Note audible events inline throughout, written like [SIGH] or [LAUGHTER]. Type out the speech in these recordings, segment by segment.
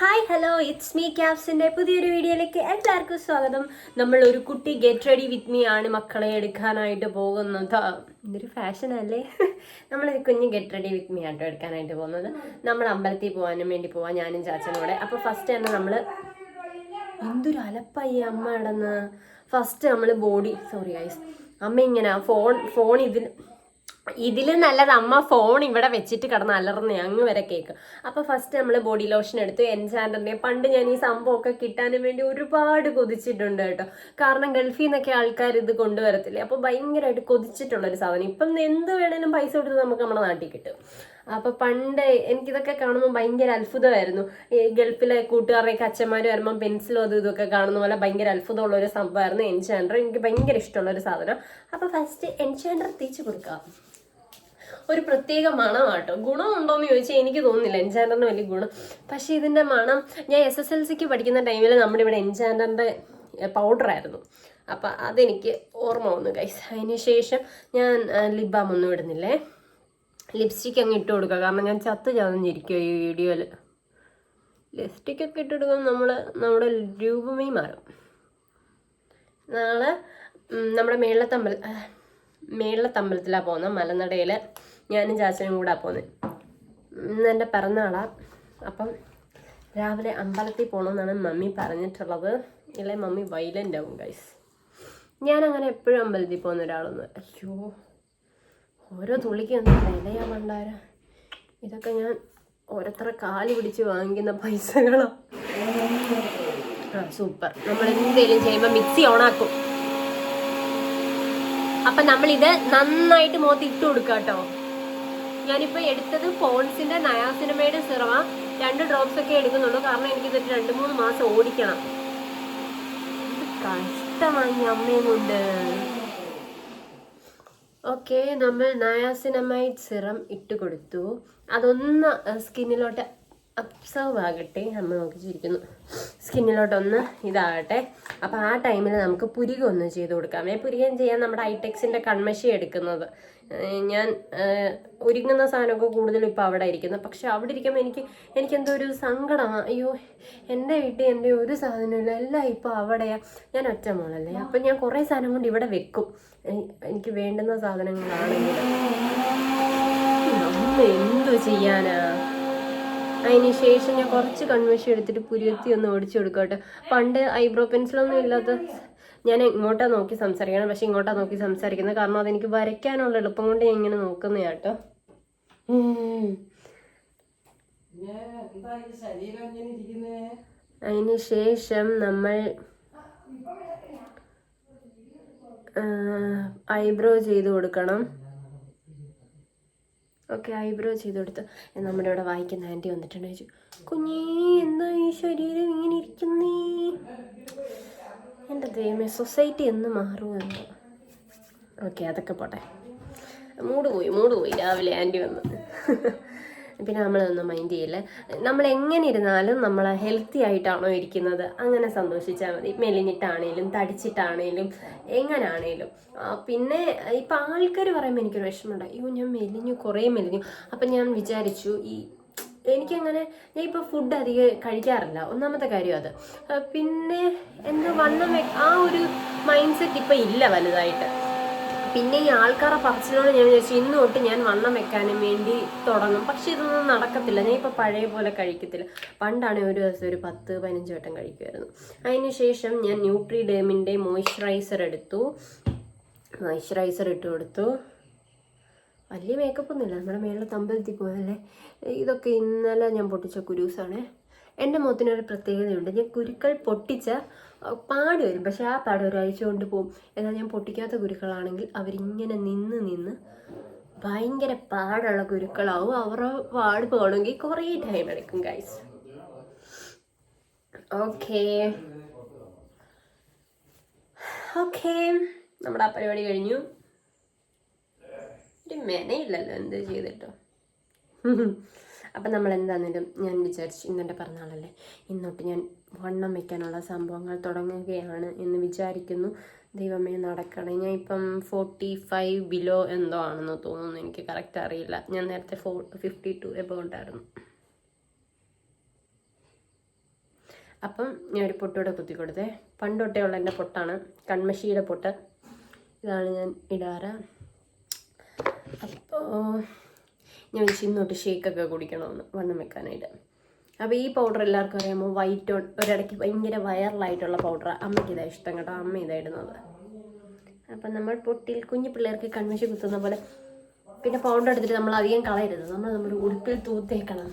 Hi hello it's me ക്യാപ്സിന്റെ പുതിയൊരു വീഡിയോയിലേക്ക് എല്ലാവർക്കും സ്വാഗതം. നമ്മൾ ഒരു കുട്ടി ഗെറ്റ് റെഡി വിത്ത് മീ ആണ് മക്കളെ എടുക്കാനായിട്ട് പോകുന്നത്. ഇതൊരു ഫാഷൻ അല്ലേ? നമ്മൾ കുഞ്ഞ് ഗെറ്റ് റെഡി വിത്ത് മീ ആട്ടോ എടുക്കാനായിട്ട് പോകുന്നത്. നമ്മൾ അമ്പലത്തിൽ പോകാനും വേണ്ടി പോവാം ഞാനും ചാച്ചനും കൂടെ. അപ്പോൾ ഫസ്റ്റ് തന്നെ നമ്മൾ എന്തൊരു അലപ്പായി അമ്മ ഇടന്ന് ഫസ്റ്റ് നമ്മൾ ബോഡി സോറി ഗൈസ് അമ്മ ഇങ്ങനെ ഫോൺ ഫോൺ ഇതിൽ ഇതിലും നല്ലത് അമ്മ ഫോൺ ഇവിടെ വെച്ചിട്ട് കിടന്ന് അലർന്ന് അങ്ങ് വരെ കേക്ക്. അപ്പൊ ഫസ്റ്റ് നമ്മൾ ബോഡി ലോഷൻ എടുത്തു എൻചാൻഡറിനെ പണ്ട് ഞാൻ ഈ സംഭവമൊക്കെ കിട്ടാനും വേണ്ടി ഒരുപാട് കൊതിച്ചിട്ടുണ്ട് കേട്ടോ. കാരണം ഗൾഫിൽ നിന്നൊക്കെ ആൾക്കാർ ഇത് കൊണ്ടുവരത്തില്ലേ? അപ്പോൾ ഭയങ്കരമായിട്ട് കൊതിച്ചിട്ടുള്ള ഒരു സാധനം. ഇപ്പം എന്ത് വേണേലും പൈസ കൊടുത്ത് നമുക്ക് നമ്മുടെ നാട്ടിൽ കിട്ടും. അപ്പൊ പണ്ട് എനിക്കിതൊക്കെ കാണുമ്പോൾ ഭയങ്കര അത്ഭുതമായിരുന്നു. ഈ ഗൾഫിലെ കൂട്ടുകാരുടെയൊക്കെ അച്ഛന്മാർ വരുമ്പോൾ പെൻസിലും അതും ഇതൊക്കെ കാണുന്ന പോലെ ഭയങ്കര അത്ഭുതമുള്ള ഒരു സംഭവമായിരുന്നു. എൻചാൻഡർ എനിക്ക് ഭയങ്കര ഇഷ്ടമുള്ള ഒരു സാധനം. അപ്പോൾ ഫസ്റ്റ് എൻചാൻഡർ തേച്ച് കൊടുക്കാം. ഒരു പ്രത്യേക മണമാട്ടോ ഗുണമുണ്ടോയെന്ന് ചോദിച്ചാൽ എനിക്ക് തോന്നുന്നില്ല. എൻചാൻഡറിന് വലിയ ഗുണം. പക്ഷേ ഇതിന്റെ മണം ഞാൻ എസ് എസ് എൽ സിക്ക് പഠിക്കുന്ന ടൈമിൽ നമ്മുടെ ഇവിടെ എൻചാൻഡറിന്റെ പൗഡറായിരുന്നു. അപ്പം അതെനിക്ക് ഓർമ്മ വന്നു ഗൈസ് അതിന് ശേഷം ഞാൻ ലിപ് ബാം ഒന്നും ഇടുന്നില്ലേ? ലിപ്സ്റ്റിക് അങ്ങ് ഇട്ട് കൊടുക്കുക. കാരണം ഞാൻ ചത്ത് ചതഞ്ഞിരിക്കുമോ ഈ വീഡിയോയിൽ ലിപ്സ്റ്റിക് ഒക്കെ ഇട്ട് കൊടുക്കുമ്പോൾ നമ്മൾ നമ്മുടെ രൂപമേ മാറും. നാളെ നമ്മുടെ നമ്മുടെ മേളത്തമ്പല മേളത്തമ്പലത്തിലാണ് പോകുന്നത്. മലനടയിൽ ഞാനും ചാച്ചനും കൂടെ പോകുന്നത്. ഇന്ന് എന്റെ പിറന്നാളാണ് അപ്പം രാവിലെ അമ്പലത്തിൽ പോകണമെന്നാണ് മമ്മി പറഞ്ഞിട്ടുള്ളത്. ഇല്ലേ മമ്മി വൈലന്റ് ആവും ഗൈസ് ഞാനങ്ങനെ എപ്പോഴും അമ്പലത്തിൽ പോകുന്ന ഒരാളൊന്നും അയ്യോ ഓരോ തുള്ളിക്ക് എന്താ വിലയാ വേണ്ടാര ഇതൊക്കെ ഞാൻ ഓരോരുത്തരെ കാൽ പിടിച്ച് വാങ്ങിക്കുന്ന പൈസകളോ. ആ സൂപ്പർ നമ്മൾ എന്തെങ്കിലും ചെയ്യുമ്പോൾ മിക്സി ഓണാക്കും. അപ്പൊ നമ്മൾ ഇത് നന്നായിട്ട് മുഖത്ത് ഇട്ട് കൊടുക്കുക കേട്ടോ ഞാനിപ്പോ എടുത്തത് പോൺസിന്റെ നയാസിനമയുടെ സിറമ രണ്ട് ഡ്രോപ്സ് ഒക്കെ എടുക്കുന്നുള്ളൂ. കാരണം എനിക്ക് ഇതൊരു രണ്ട് മൂന്ന് മാസം ഓടിക്കണം. കഷ്ടമായി അമ്മയും കൊണ്ട്. ഓക്കെ നമ്മൾ നയാസിനമൈഡ് സിറം ഇട്ട് കൊടുത്തു. അതൊന്ന് സ്കിന്നിലോട്ട് അബ്സർവ് ആകട്ടെ അമ്മ നോക്കി ചിരിക്കുന്നു. സ്കിന്നിലോട്ടൊന്ന് ഇതാകട്ടെ. അപ്പോൾ ആ ടൈമിൽ നമുക്ക് പുരികം ഒന്ന് ചെയ്ത് കൊടുക്കാമേ പുരികം ചെയ്യാൻ നമ്മുടെ ഐടെക്സിന്റെ കൺമശി എടുക്കുന്നത്. ഞാൻ ഒരുങ്ങുന്ന സാധനമൊക്കെ കൂടുതലും ഇപ്പോൾ അവിടെ ഇരിക്കുന്നത് പക്ഷെ അവിടെ ഇരിക്കുമ്പോൾ എനിക്ക് എനിക്കെന്തോ ഒരു സങ്കടമാണ് അയ്യോ എന്റെ വീട്ടിൽ എന്റെ ഒരു സാധനമില്ല. എല്ലാം ഇപ്പോൾ അവിടെയാണ് ഞാൻ ഒറ്റ മോളല്ലേ. അപ്പം ഞാൻ കുറേ സാധനം കൊണ്ട് ഇവിടെ വെക്കും. എനിക്ക് വേണ്ടുന്ന സാധനങ്ങളാണെങ്കിൽ എന്തു എന്തോ ചെയ്യാനാ? അതിന് ശേഷം ഞാൻ കുറച്ച് കൺവെൻഷൻ എടുത്തിട്ട് പുരുത്തി ഒന്ന് ഓടിച്ചു കൊടുക്കട്ടെ. പണ്ട് ഐബ്രോ പെൻസിലൊന്നും ഇല്ലാത്ത ഞാൻ ഇങ്ങോട്ടാ നോക്കി സംസാരിക്കണം. പക്ഷെ ഇങ്ങോട്ടാ നോക്കി സംസാരിക്കുന്നത് കാരണം അതെനിക്ക് വരയ്ക്കാനുള്ള എളുപ്പം കൊണ്ട് ഞാൻ ഇങ്ങനെ നോക്കുന്ന കേട്ടോ. അതിന് ശേഷം നമ്മൾ ഐബ്രോ ചെയ്ത് കൊടുക്കണം. ഓക്കെ ഐബ്രോ ചെയ്ത് കൊടുത്ത് നമ്മുടെ ഇവിടെ വായിക്കുന്ന ആന്റി വന്നിട്ടുണ്ട് ചോദിച്ചു കുഞ്ഞേ എന്താ ഈ ശരീരം ഇങ്ങനെ ഇരിക്കുന്നേ? എന്റെ ദൈവമേ സൊസൈറ്റി എന്ന് മാറുമെന്ന് ഓക്കെ അതൊക്കെ പോട്ടെ. മൂട് പോയി മൂട് പോയി. രാവിലെ ആന്റി വന്ന്. പിന്നെ നമ്മളതൊന്നും മൈൻഡ് ചെയ്യില്ല. നമ്മൾ എങ്ങനെ ഇരുന്നാലും നമ്മൾ ഹെൽത്തി ആയിട്ടാണോ ഇരിക്കുന്നത്? അങ്ങനെ സന്തോഷിച്ചാൽ മതി. മെലിഞ്ഞിട്ടാണേലും തടിച്ചിട്ടാണേലും എങ്ങനാണേലും. പിന്നെ ഇപ്പം ആൾക്കാർ പറയുമ്പോൾ എനിക്കൊരു വിഷമമുണ്ട് അയ്യോ ഞാൻ മെലിഞ്ഞു കുറേ മെലിഞ്ഞു. അപ്പം ഞാൻ വിചാരിച്ചു ഈ എനിക്കങ്ങനെ ഞാൻ ഇപ്പോൾ ഫുഡ് അധികം കഴിക്കാറില്ല. ഒന്നാമത്തെ കാര്യം അത്. പിന്നെ എന്താ വന്ന ആ ഒരു മൈൻഡ് സെറ്റ് ഇപ്പം ഇല്ല വലുതായിട്ട്. പിന്നെ ഈ ആൾക്കാരെ പറച്ചിലോട് ഞാൻ വിചാരിച്ചു ഇന്ന് തൊട്ട് ഞാൻ വണ്ണം വെക്കാനും വേണ്ടി തുടങ്ങും. പക്ഷെ ഇതൊന്നും നടക്കത്തില്ല. ഞാൻ ഇപ്പൊ പഴയ പോലെ കഴിക്കത്തില്ല. പണ്ടാണ് ഒരു ദിവസം ഒരു പത്ത് പതിനഞ്ച് വട്ടം കഴിക്കുമായിരുന്നു അതിനുശേഷം ഞാൻ ന്യൂട്രി ഡേമിന്റെ മോയ്സ്ചറൈസർ എടുത്തു. മോയ്സ്ചറൈസർ ഇട്ട് കൊടുത്തു. വലിയ മേക്കപ്പ് ഒന്നുമില്ല. നമ്മുടെ മേളിൽ തമ്പലത്തിൽ പോയല്ലേ ഇതൊക്കെ ഇന്നലെ ഞാൻ പൊട്ടിച്ച കുരൂസാണ്. എന്റെ മുഖത്തിനൊരു പ്രത്യേകതയുണ്ട്. ഞാൻ കുരുക്കൾ പൊട്ടിച്ച പാട് വരും. പക്ഷെ ആ പാട് ഒരാഴ്ച കൊണ്ട് പോകും എന്നാൽ ഞാൻ പൊട്ടിക്കാത്ത ഗുരുക്കളാണെങ്കിൽ അവരിങ്ങനെ നിന്ന് നിന്ന് ഭയങ്കര പാടുള്ള ഗുരുക്കളാവും. അവരുടെ പാട് പോകണമെങ്കിൽ കുറേ ടൈം എടുക്കും ഗൈസ് ഓക്കേ ഓക്കേ നമ്മുടെ ആ പരിപാടി കഴിഞ്ഞു. ഒരു മെനയില്ലല്ലോ എന്ത് ചെയ്തിട്ടോ. [LAUGHS] അപ്പം നമ്മൾ എന്താണെങ്കിലും ഞാൻ വിചാരിച്ചു ഇന്നെന്റെ പിറന്നാളല്ലേ ഇന്നോട്ട് ഞാൻ വണ്ണം വയ്ക്കാനുള്ള സംഭവങ്ങൾ തുടങ്ങുകയാണ് എന്ന് വിചാരിക്കുന്നു. ദൈവമേ നടക്കണേ. ഞാൻ ഇപ്പം ഫോർട്ടി ഫൈവ് ബിലോ എന്തോ ആണെന്ന് തോന്നുന്നു. എനിക്ക് കറക്റ്റ് അറിയില്ല. ഞാൻ നേരത്തെ ഫോർ ഫിഫ്റ്റി ടു എബോ ഉണ്ടായിരുന്നു. അപ്പം ഞാൻ ഒരു പൊട്ടൂടെ കുത്തി കൊടുത്തേ. പണ്ടൊട്ടേ ഉള്ള എന്റെ പൊട്ടാണ്. കൺമശിയുടെ പൊട്ട്. ഇതാണ് ഞാൻ ഇടാറ്. അപ്പോൾ ഞാൻ വിളിച്ച് ഇന്നോട്ട് ഷേക്കൊക്കെ കുടിക്കണമെന്ന് വണ്ണം വെക്കാനായിട്ട്. അപ്പോൾ ഈ പൗഡർ എല്ലാവർക്കും അറിയാമോ? വൈറ്റ് ഒരിടയ്ക്ക് ഭയങ്കര വൈറലായിട്ടുള്ള പൗഡർ അമ്മയ്ക്ക് ഇതാ ഇഷ്ടം കേട്ടോ. അമ്മ ഇതാ ഇടുന്നത് അപ്പം നമ്മൾ പൊട്ടിൽ കുഞ്ഞു പിള്ളേർക്ക് കൺവെൻഷൻ കുത്തുന്ന പോലെ പിന്നെ പൗഡർ എടുത്തിട്ട് നമ്മൾ അധികം കളയരുത്. നമ്മൾ നമ്മുടെ ഉടുപ്പിൽ തൂത്തേക്കണം.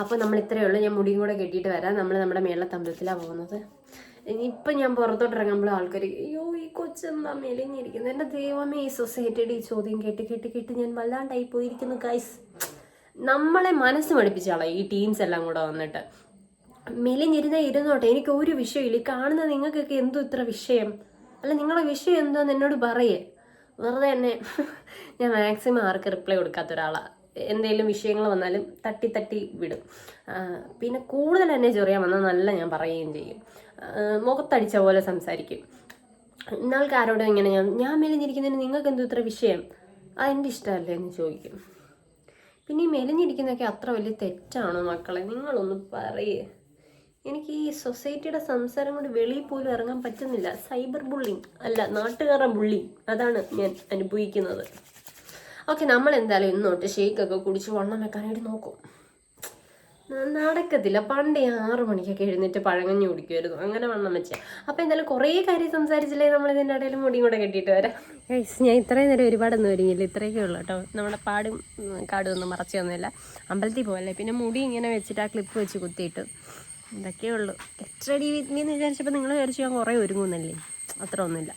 അപ്പോൾ നമ്മൾ ഇത്രയേ ഉള്ളൂ. ഞാൻ മുടിയും കൂടെ കെട്ടിയിട്ട് വരാം. നമ്മൾ നമ്മുടെ മേളത്തമ്പലത്തിലാണ് പോകുന്നത്. ഇപ്പം ഞാൻ പുറത്തോട്ട് ഇറങ്ങുമ്പോൾ ആൾക്കാർ അയ്യോ ഈ കൊച്ചെന്താ മെലിഞ്ഞിരിക്കുന്നത് എന്റെ ദൈവമേ ഈ സൊസൈറ്റിയുടെ ഈ ചോദ്യം കേട്ട് കേട്ട് കേട്ട് ഞാൻ വല്ലാണ്ടായി പോയിരിക്കുന്നു ഗൈസ് നമ്മളെ മനസ്സ് പഠിപ്പിച്ചാളെ ഈ ടീംസ് എല്ലാം കൂടെ വന്നിട്ട്. മെലിഞ്ഞിരുന്ന ഇരുന്നോട്ടെ എനിക്ക് ഒരു വിഷയമില്ല ഈ കാണുന്ന നിങ്ങൾക്കൊക്കെ എന്തോ ഇത്ര വിഷയം? അല്ല നിങ്ങളുടെ വിഷയം എന്തോന്ന് എന്നോട് പറയേ. വെറുതെ തന്നെ ഞാൻ മാക്സിമം ആർക്ക് റിപ്ലൈ കൊടുക്കാത്ത ഒരാളാണ് എന്തെങ്കിലും വിഷയങ്ങൾ വന്നാലും തട്ടി തട്ടി വിടും. പിന്നെ കൂടുതൽ എന്നെ ചൊറിയാൻ വന്നാൽ നല്ല ഞാൻ പറയുകയും ചെയ്യും. മുഖത്തടിച്ച പോലെ സംസാരിക്കും. ഇന്നാൾക്ക് ആരോടും ഇങ്ങനെ ഞാൻ ഞാൻ മെലിഞ്ഞിരിക്കുന്നതിന് നിങ്ങൾക്ക് എന്തോ ഇത്ര വിഷയം? അത് എന്റെ ഇഷ്ടമല്ലേ എന്ന് ചോദിക്കും. പിന്നെ ഈ മെലിഞ്ഞിരിക്കുന്നതൊക്കെ അത്ര വലിയ തെറ്റാണോ മക്കളെ? നിങ്ങളൊന്ന് പറയേ. എനിക്ക് ഈ സൊസൈറ്റിയുടെ സംസാരം കൊണ്ട് വെളിയിൽ പോലും ഇറങ്ങാൻ പറ്റുന്നില്ല. Cyber bullying. അല്ല നാട്ടുകാരുടെ ബുള്ളിങ്. അതാണ് ഞാൻ അനുഭവിക്കുന്നത്. ഓക്കെ നമ്മൾ എന്തായാലും ഇന്ന് ഇന്നോട്ട് ഷേക്കൊക്കെ കുടിച്ച് വണ്ണം വെക്കാനായിട്ട് നോക്കും. നടക്കത്തില്ല. പണ്ട് ആറു മണിക്കൊക്കെ എഴുന്നേറ്റ് പഴങ്ങഞ്ഞു കുടിക്കുമായിരുന്നു അങ്ങനെ വണ്ണം വെച്ച. അപ്പോൾ എന്തായാലും കുറേ കാര്യം സംസാരിച്ചില്ലേ നമ്മൾ ഇതിന്റെ ഇടയിൽ? മുടിയും കൂടെ കെട്ടിയിട്ട് വരാം. ഞാൻ ഇത്രയും നേരം ഒരുപാടൊന്നും ഒരുങ്ങിയില്ല. ഇത്രയൊക്കെ ഉള്ളൂ കേട്ടോ. നമ്മുടെ പാടും കാടും ഒന്നും മറച്ചൊന്നുമില്ല അമ്പലത്തിൽ പോകല്ലേ പിന്നെ മുടി ഇങ്ങനെ വെച്ചിട്ട് ആ ക്ലിപ്പ് വെച്ച് കുത്തിയിട്ട്. ഇതൊക്കെയുള്ളൂ എത്ര ഡി മീ എന്ന് വിചാരിച്ചപ്പോൾ നിങ്ങൾ വിചാരിച്ചു ഞാൻ കുറേ ഒരുങ്ങുന്നല്ലേ? അത്ര ഒന്നുമില്ല.